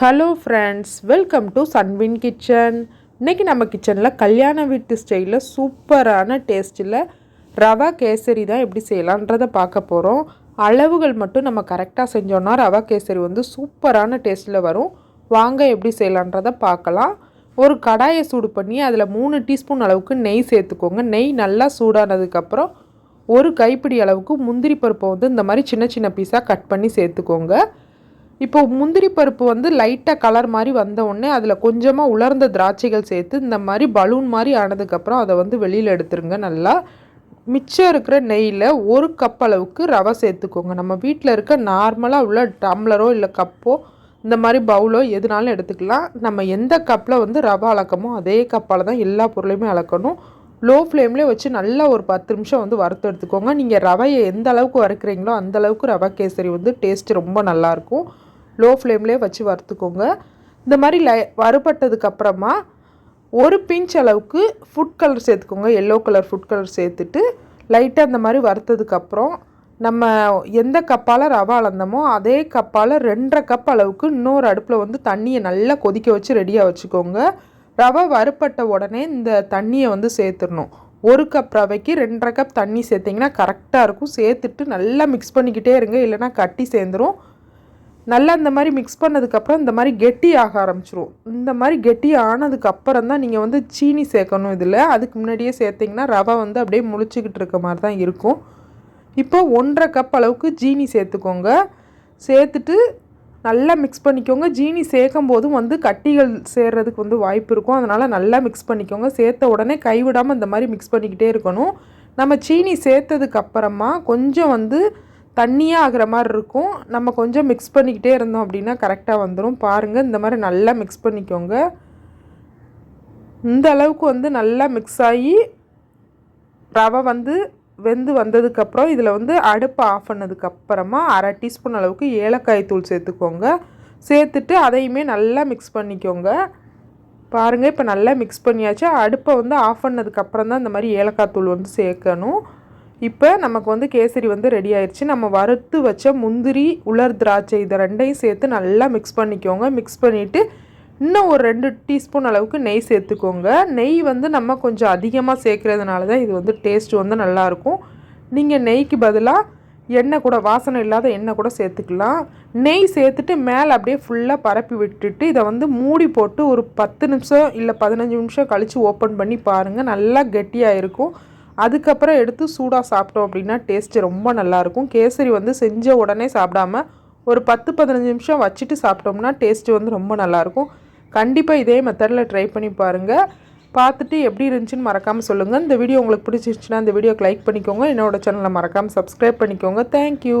Hello friends welcome to Sunwin kitchen இன்றைக்கி நம்ம கிச்சனில் கல்யாண வீட்டு ஸ்டைலில் சூப்பரான டேஸ்ட்டில் ரவா கேசரி தான் எப்படி செய்யலான்றதை பார்க்க போகிறோம் அளவுகள் மட்டும் நம்ம கரெக்டாக செஞ்சோன்னா ரவா கேசரி வந்து சூப்பரான டேஸ்ட்டில் வரும். வாங்க எப்படி செய்யலான்றதை பார்க்கலாம். ஒரு கடாயை சூடு பண்ணி அதில் மூணு டீஸ்பூன் அளவுக்கு நெய் சேர்த்துக்கோங்க. நெய் நல்லா சூடானதுக்கப்புறம் ஒரு கைப்பிடி அளவுக்கு முந்திரி பருப்பை வந்து இந்த மாதிரி சின்ன சின்ன பீஸாக கட் பண்ணி சேர்த்துக்கோங்க. இப்போ முந்திரி பருப்பு வந்து லைட்டாக கலர் மாதிரி வந்த உடனே அதில் கொஞ்சமாக உலர்ந்த திராட்சைகள் சேர்த்து இந்த மாதிரி பலூன் மாதிரி ஆனதுக்கப்புறம் அதை வந்து வெளியில் எடுத்துருங்க. நல்லா மிச்சம் இருக்கிற நெய்யில் ஒரு கப் அளவுக்கு ரவை சேர்த்துக்கோங்க. நம்ம வீட்டில் இருக்க நார்மலாக உள்ள டம்ளரோ இல்லை கப்போ இந்த மாதிரி பவுலோ எதுனாலும் எடுத்துக்கலாம். நம்ம எந்த கப்பில் வந்து ரவை அளக்கமோ அதே கப்பால் தான் எல்லா பொருளையுமே அளக்கணும். லோ ஃப்ளேம்லேயே வச்சு நல்லா ஒரு பத்து நிமிஷம் வந்து வறுத்து எடுத்துக்கோங்க. நீங்கள் ரவையை எந்த அளவுக்கு வறுக்கிறீங்களோ அந்த அளவுக்கு ரவை கேசரி வந்து டேஸ்ட்டு ரொம்ப நல்லாயிருக்கும் லோ ஃப்ளேம்லேயே வச்சு வறுத்துக்கோங்க. இந்த மாதிரி லை வறுபட்டதுக்கப்புறமா ஒரு பிஞ்ச் அளவுக்கு ஃபுட் கலர் சேர்த்துக்கோங்க. எல்லோ கலர் ஃபுட் கலர் சேர்த்துட்டு லைட்டாக அந்த மாதிரி வறுத்ததுக்கப்புறம் நம்ம எந்த கப்பால் ரவை அளந்தமோ அதே கப்பால் ரெண்டரை கப் அளவுக்கு இன்னொரு அடுப்பில் வந்து தண்ணியை நல்லா கொதிக்க வச்சு ரெடியாக வச்சுக்கோங்க. ரவை வறுப்பட்ட உடனே இந்த தண்ணியை வந்து சேர்த்துடணும். ஒரு கப் ரவைக்கு ரெண்டரை கப் தண்ணி சேர்த்திங்கன்னா கரெக்டாக இருக்கும். சேர்த்துட்டு நல்லா மிக்ஸ் பண்ணிக்கிட்டே இருங்க. இல்லைனா கட்டி சேர்ந்துடும் நல்லா இந்த மாதிரி மிக்ஸ் பண்ணதுக்கப்புறம் இந்த மாதிரி கெட்டி ஆக ஆரம்பிச்சிரும். இந்த மாதிரி கெட்டி ஆனதுக்கப்புறம் தான் நீங்கள் வந்து சீனி சேர்க்கணும் இதில். அதுக்கு முன்னாடியே சேர்த்திங்கன்னா ரவை வந்து அப்படியே முழிச்சிக்கிட்டு இருக்க மாதிரி தான் இருக்கும். இப்போ ஒன்றரை கப் அளவுக்கு ஜீனி சேர்த்துக்கோங்க. சேர்த்துட்டு நல்லா மிக்ஸ் பண்ணிக்கோங்க. ஜீனி சேர்க்கும் போதும் வந்து கட்டிகள் சேர்கிறதுக்கு வந்து வாய்ப்பு இருக்கும். அதனால் நல்லா மிக்ஸ் பண்ணிக்கோங்க. சேர்த்த உடனே கைவிடாமல் இந்த மாதிரி மிக்ஸ் பண்ணிக்கிட்டே இருக்கணும். நம்ம சீனி சேர்த்ததுக்கு அப்புறமா கொஞ்சம் வந்து தண்ணியாக ஆகிற மாதிரி இருக்கும். நம்ம கொஞ்சம் மிக்ஸ் பண்ணிக்கிட்டே இருந்தோம் அப்படின்னா கரெக்டாக வந்துடும் பாருங்கள் இந்த மாதிரி நல்லா மிக்ஸ் பண்ணிக்கோங்க. இந்த அளவுக்கு வந்து நல்லா மிக்ஸ் ஆகி ரவை வந்து வெந்து வந்ததுக்கப்புறம் இதில் வந்து அடுப்பை ஆஃப் பண்ணதுக்கப்புறமா அரை டீஸ்பூன் அளவுக்கு ஏலக்காய் தூள் சேர்த்துக்கோங்க. சேர்த்துட்டு அதையுமே நல்லா மிக்ஸ் பண்ணிக்கோங்க. பாருங்கள் இப்போ நல்லா மிக்ஸ் பண்ணியாச்சு. அடுப்பை வந்து ஆஃப் பண்ணதுக்கப்புறம் தான் இந்த மாதிரி ஏலக்காய் தூள் வந்து சேர்க்கணும். இப்போ நமக்கு வந்து கேசரி வந்து ரெடி ஆயிடுச்சு நம்ம வறுத்து வச்ச முந்திரி உலர் திராட்சை இதை ரெண்டையும் சேர்த்து நல்லா மிக்ஸ் பண்ணிக்கோங்க. மிக்ஸ் பண்ணிவிட்டு இன்னும் ஒரு ரெண்டு டீஸ்பூன் அளவுக்கு நெய் சேர்த்துக்கோங்க. நெய் வந்து நம்ம கொஞ்சம் அதிகமாக சேர்க்குறதுனால தான் இது வந்து டேஸ்ட் வந்து நல்லாயிருக்கும் நீங்கள் நெய்க்கு பதிலாக எண்ணெய் கூட வாசனை இல்லாத எண்ணெய் கூட சேர்த்துக்கலாம். நெய் சேர்த்துட்டு மேலே அப்படியே ஃபுல்லாக பரப்பி விட்டுட்டு இதை வந்து மூடி போட்டு ஒரு பத்து நிமிஷம் இல்லை பதினஞ்சு நிமிஷம் கழித்து ஓப்பன் பண்ணி பாருங்கள் நல்லா கெட்டியாக இருக்கும். அதுக்கப்புறம் எடுத்து சூடாக சாப்பிட்டோம் அப்படின்னா டேஸ்ட்டு ரொம்ப நல்லாயிருக்கும். கேசரி வந்து செஞ்ச உடனே சாப்பிடாம ஒரு பத்து பதினஞ்சு நிமிஷம் வச்சுட்டு சாப்பிட்டோம்னா டேஸ்ட்டு வந்து ரொம்ப நல்லாயிருக்கும். கண்டிப்பாக இதே மெத்தடில் ட்ரை பண்ணி பாருங்கள் பார்த்துட்டு எப்படி இருந்துச்சுன்னு மறக்காமல் சொல்லுங்கள் இந்த வீடியோ உங்களுக்கு பிடிச்சிருச்சுன்னா இந்த வீடியோக்கு லைக் பண்ணிக்கோங்க. என்னோடய சேனலை மறக்காமல் சப்ஸ்கிரைப் பண்ணிக்கோங்க. தேங்க்யூ